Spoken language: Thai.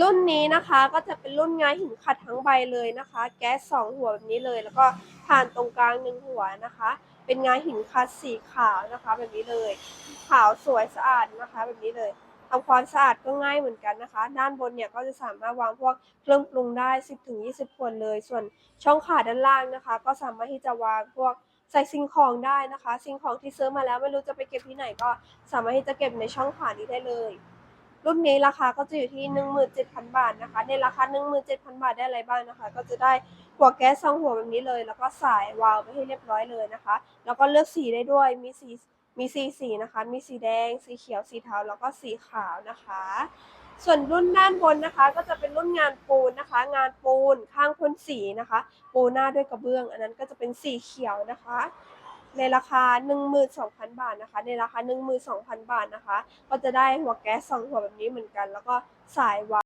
รุ่นนี้นะคะก็จะเป็นรุ่นงาหินขัดทั้งใบเลยนะคะ แก๊สสองหัวแบบนี้เลย แล้วก็ผ่านตรงกลางหนึ่งหัวนะคะ เป็นงาหินขัดสีขาวนะคะ แบบนี้เลย ขาวสวยสะอาดนะคะ แบบนี้เลยทำความสะอาดก็ง่ายเหมือนกันนะคะ ด้านบนเนี่ยก็จะสามารถวางพวกเครื่องปรุงได้ 10-20 ขวดเลย ส่วนช่องขาด้านล่างนะคะ ก็สามารถที่จะวางพวกใส่สิ่งของได้นะคะ สิ่งของที่ซื้อมาแล้วไม่รู้จะไปเก็บที่ไหนก็สามารถที่จะเก็บในช่องขานี้ได้เลย รุ่นนี้ราคาก็จะอยู่ที่ 17,000 บาทนะคะ ในราคา 17,000 บาทได้อะไรบ้างนะคะ ก็จะได้หัวแก๊สสองหัวแบบนี้เลย แล้วก็สายวาล์วไปให้เรียบร้อยเลยนะคะ แล้วก็เลือกสีได้ด้วย มีสี มีสีสีนะคะ มีสีแดง สีเขียว สีเทา แล้วก็สีขาวนะคะ ส่วนรุ่นด้านบนนะคะ ก็จะเป็นรุ่นงานปูนนะคะ งานปูนข้างพ่นสีนะคะ ปูหน้าด้วยกระเบื้อง อันนั้นก็จะเป็นสีเขียวนะคะ ในราคา 12,000 บาทนะคะ ในราคา 12,000 บาทนะคะ ก็จะได้หัวแก๊สสองหัวแบบนี้เหมือนกัน แล้วก็สายวา